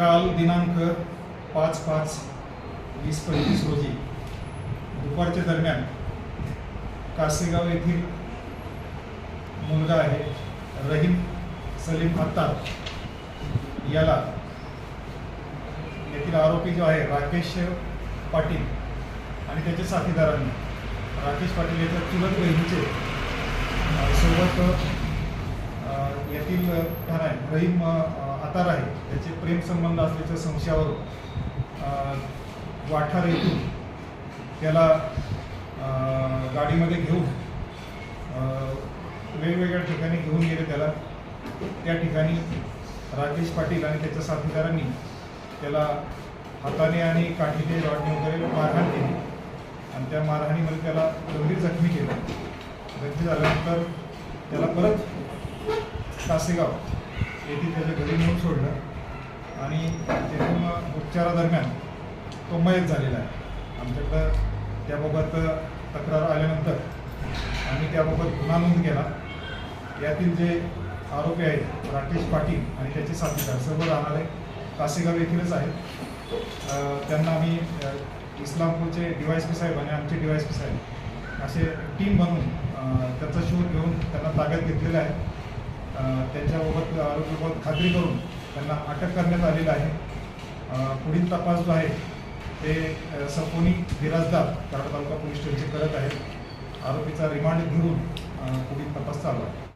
काल दिनांक पाच पाच वीस पंचवीस रोजी दुपारच्या दरम्यान कासेगाव येथील मुलगा आहे रहीम सलीम अत्तार याला येथील आरोपी जो आहे राकेश पाटील आणि त्याच्या साथीदारांनी राकेश पाटील याच्या चुलत बहिणीचे सोबत येथील ठाणे रहीम अ, आहे त्याचे प्रेमसंबंध असल्याच्या संशयावरून वाठार येथून त्याला गाडीमध्ये घेऊन वेगवेगळ्या ठिकाणी घेऊन गेले त्याला. त्या ठिकाणी राजेश पाटील आणि त्याच्या साथीदारांनी त्याला हाताने आणि काठीने रॉडने वगैरे मारहाण केली. आणि त्या मारहाणीमध्ये त्याला गंभीर जखमी केलं. जखमी झाल्यानंतर त्याला परत कासेगाव येथे त्याच्या घरी नेऊन सोडलं. आणि तेथून उपचारादरम्यान तो मयत झालेला आहे. आमच्याकडं त्याबाबत तक्रार आल्यानंतर आम्ही त्याबाबत गुन्हा नोंद केला. यातील जे आरोपी आहेत राकेश पाटील आणि त्याचे साथीदार सर्व राहणारे कासेगाव येथीलच आहेत. त्यांना आम्ही इस्लामपूरचे डिवाय पी साहेब आणि आमचे डिवाय पी साहेब असे टीम बनवून त्याचा शोध घेऊन त्यांना ताब्यात घेतलेला आहे. त्यांच्याबाबत आरोपीबाबत खात्री करून त्यांना अटक करण्यात आलेलं आहे. पुढील तपास जो आहे ते सपोनी बिराजदार कराड तालुका पोलीस स्टेशनचे करत आहेत. आरोपीचा रिमांड घेऊन पुढील तपास चालू आहे.